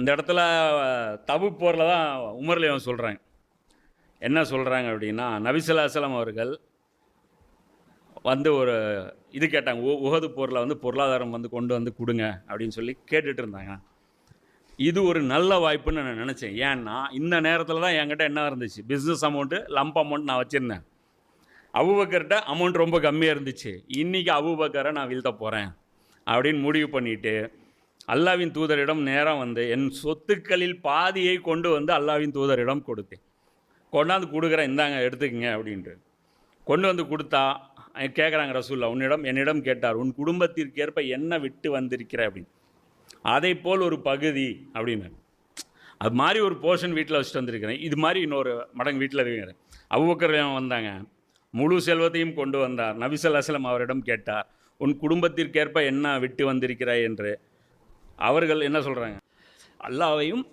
இந்த இடத்துல தபு போரில் தான் உமர்லேயும் சொல்கிறாங்க என்ன சொல்கிறாங்க அப்படின்னா நபிசல்லாசலம் அவர்கள் வந்து ஒரு இது கேட்டாங்க உ- உகது போரில் வந்து பொருளாதாரம் வந்து கொண்டு வந்து கொடுங்க அப்படின்னு சொல்லி கேட்டுட்டு இருந்தாங்க. இது ஒரு நல்ல வாய்ப்புன்னு நான் நினச்சேன். ஏன்னா இந்த நேரத்தில் தான் என்கிட்ட என்ன இருந்துச்சு? பிஸ்னஸ் அமௌண்ட்டு லம்ப் அமௌண்ட் நான் வச்சுருந்தேன். அபுபக்கர்கிட்ட அமௌண்ட் ரொம்ப கம்மியாக இருந்துச்சு. இன்றைக்கி அபுபக்கரை நான் வீழ்த்த போகிறேன் அப்படின்னு முடிவு பண்ணிவிட்டு அல்லாவின் தூதரிடம் நேரம் வந்து என் சொத்துக்களில் பாதியை கொண்டு வந்து அல்லாவின் தூதரிடம் கொடுத்தேன். கொண்டாந்து கொடுக்குறேன் இந்தாங்க எடுத்துக்கங்க அப்படின்ட்டு. கொண்டு வந்து கொடுத்தா கேட்குறாங்க ரசூல்லா உன்னிடம் என்னிடம் கேட்டார் உன் குடும்பத்திற்கேற்ப என்ன விட்டு வந்திருக்கிற அப்படின்னு. அதை போல் ஒரு பகுதி அப்படின்னு. அது மாதிரி ஒரு போர்ஷன் வீட்டில் வச்சுட்டு வந்திருக்கிறேன். இது மாதிரி இன்னொரு மடங்கு வீட்டில் இருக்கிறேன். அவ்வக்கர் வந்தாங்க. முழு செல்வத்தையும் கொண்டு வந்தார். நபிசல் அஸ்லம் அவரிடம் கேட்டார் உன் குடும்பத்திற்கேற்ப என்ன விட்டு வந்திருக்கிறாய்? என்று. அவர்கள் என்ன சொல்கிறாங்க அல்லாவையும்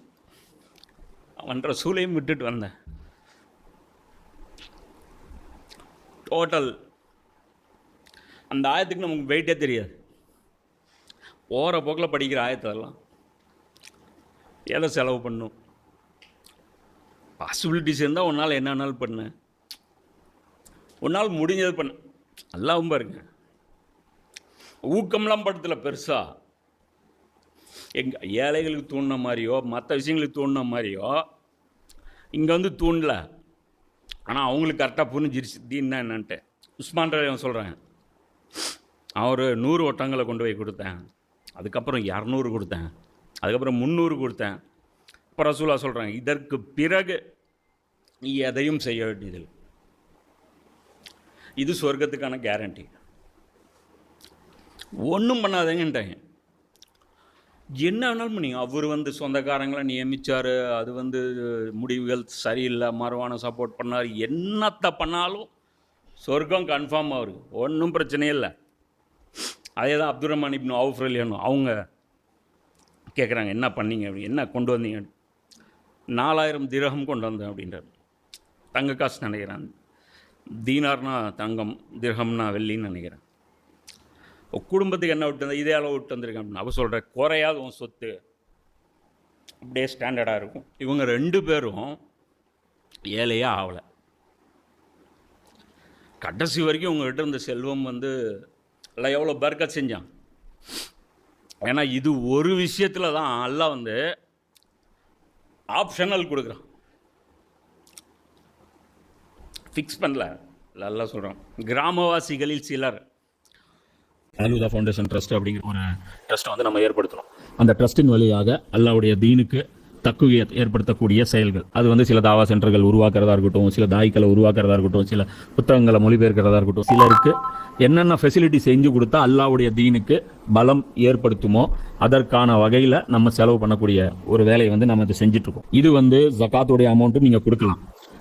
அவன் ரசூலையும் விட்டுட்டு வந்தேன். டோட்டல் அந்த ஆயத்துக்கு நமக்கு வெயிட்டே தெரியாது. போகிற போக்கில் படிக்கிற ஆயத்தெல்லாம் எதை செலவு பண்ணும்? பாசிபிலிட்டிஸ் இருந்தால் உன்னால் என்னன்னாலும் பண்ணேன் உன்னால் முடிஞ்சது பண்ண. எல்லாம் பாருங்க. ஊக்கம்லாம் படத்துல பெருசாக எங் ஏழைகளுக்கு தூண்டின மாதிரியோ மற்ற விஷயங்களுக்கு தூண்டின மாதிரியோ இங்கே வந்து தூண்டல ஆனால் அவங்களுக்கு கரெக்டாக புரிஞ்சிருச்சு. தீன்னா என்னன்ட்டு. உஸ்மான் ரலியன் சொல்கிறாங்க அவர் நூறு ஒட்டங்களை கொண்டு போய் கொடுத்தேன். அதுக்கப்புறம் இரநூறு கொடுத்தேன். அதுக்கப்புறம் முந்நூறு கொடுத்தேன். இப்போ ரசூலா சொல்கிறாங்க இதற்கு பிறகு நீ எதையும் செய்ய வேண்டியதில்லை. இது சொர்க்கத்துக்கான கேரண்டி ஒன்றும் பண்ணாதேங்கன்ட்டாங்க என்ன ஆனாலும் நீங்கள் அவர் வந்து சொந்தக்காரங்களை நியமித்தார் அது வந்து முடிவுகள் சரியில்லை மறுவான சப்போர்ட் பண்ணார் என்னத்தை பண்ணாலும் சொர்க்கம் கன்ஃபார்ம் அவருக்கு ஒன்றும் பிரச்சனையே இல்லை. அதே தான் அப்துல் ரஹ்மான் இப்னு அவுஃப்ரலியானும் அவங்க கேட்குறாங்க என்ன பண்ணீங்க? அப்படின்னு என்ன கொண்டு வந்தீங்க? நாலாயிரம் திரகம் கொண்டு வந்தேன் அப்படின்றார். தங்க காசு நினைக்கிறேன் தீனார்னா தங்கம் திரகம்னா வெள்ளின்னு நினைக்கிறேன் குடும்பத்துக்கு என்ன விட்டு வந்த இதே அளவு விட்டு வந்திருக்கேன் அப்படின்னு. அவ சொல்கிற குறையாது உன் சொத்து. அப்படியே ஸ்டாண்டர்டாக இருக்கும். இவங்க ரெண்டு பேரும் ஏழையே ஆகலை கடைசி வரைக்கும் உங்கள்கிட்ட இருந்த செல்வம் வந்து எல்லாம் எவ்வளோ பர்க்கத் செஞ்சான்? ஏன்னா இது ஒரு விஷயத்தில் தான் எல்லாம் வந்து ஆப்ஷனல் கொடுக்குறான். ஃபிக்ஸ் பண்ணல. நல்லா சொல்கிறோம் கிராமவாசிகளில் சிலர் அலுதா ஃபவுண்டேஷன் ட்ரஸ்ட் அப்படிங்கிற ஒரு ட்ரஸ்ட்டை வந்து நம்ம ஏற்படுத்தணும். அந்த ட்ரஸ்ட்டின் வழியாக அல்லாவுடைய தீனுக்கு தக்குவிய ஏற்படுத்தக்கூடிய செயல்கள். அது வந்து சில தாவா சென்டர்கள் உருவாக்குறதா இருக்கட்டும் சில தாய்க்களை உருவாக்குறதா இருக்கட்டும் சில புத்தகங்களை மொழிபெயர்க்கிறதா இருக்கட்டும் சிலருக்கு என்னென்ன ஃபெசிலிட்டி செஞ்சு கொடுத்தா அல்லாவுடைய தீனுக்கு பலம் ஏற்படுத்துமோ அதற்கான வகையில் நம்ம செலவு பண்ணக்கூடிய ஒரு வேலையை வந்து நம்ம இதை செஞ்சுட்ருக்கோம் இது வந்து ஜக்காத்துடைய அமௌண்ட்டும் நீங்கள் கொடுக்கலாம்.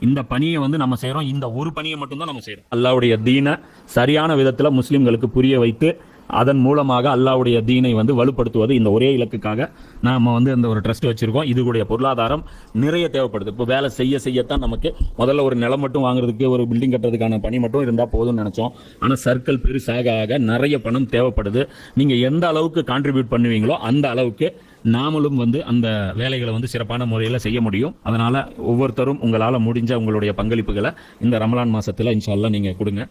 இந்த பணியை வந்து நம்ம செய்கிறோம் இந்த ஒரு பணியை மட்டும்தான் நம்ம செய்கிறோம் அல்லாவுடைய தீனை சரியான விதத்தில் முஸ்லீம்களுக்கு புரிய வைத்து அதன் மூலமாக அல்லாவுடைய தீனை வந்து வலுப்படுத்துவது இந்த ஒரே இலக்குக்காக நாம் வந்து இந்த ஒரு ட்ரஸ்ட் வச்சுருக்கோம். இதுடைய பொருளாதாரம் நிறைய தேவைப்படுது. இப்போ வேலை செய்ய செய்யத்தான் நமக்கு முதல்ல ஒரு நிலம் மட்டும் வாங்குறதுக்கு ஒரு பில்டிங் கட்டுறதுக்கான பணி மட்டும் இருந்தால் போதும்னு நினச்சோம். ஆனால் சர்க்கிள் பெருசாக ஆக நிறைய பணம் தேவைப்படுது. நீங்கள் எந்த அளவுக்கு கான்ட்ரிபியூட் பண்ணுவீங்களோ அந்த அளவுக்கு நாமளும் வந்து அந்த வேலைகளை வந்து சிறப்பான முறையில் செய்ய முடியும். அதனால் ஒவ்வொருத்தரும் உங்களால் முடிஞ்ச உங்களுடைய பங்களிப்புகளை இந்த ரமலான் மாதத்தில் இன்ஷா நீங்கள் கொடுங்க.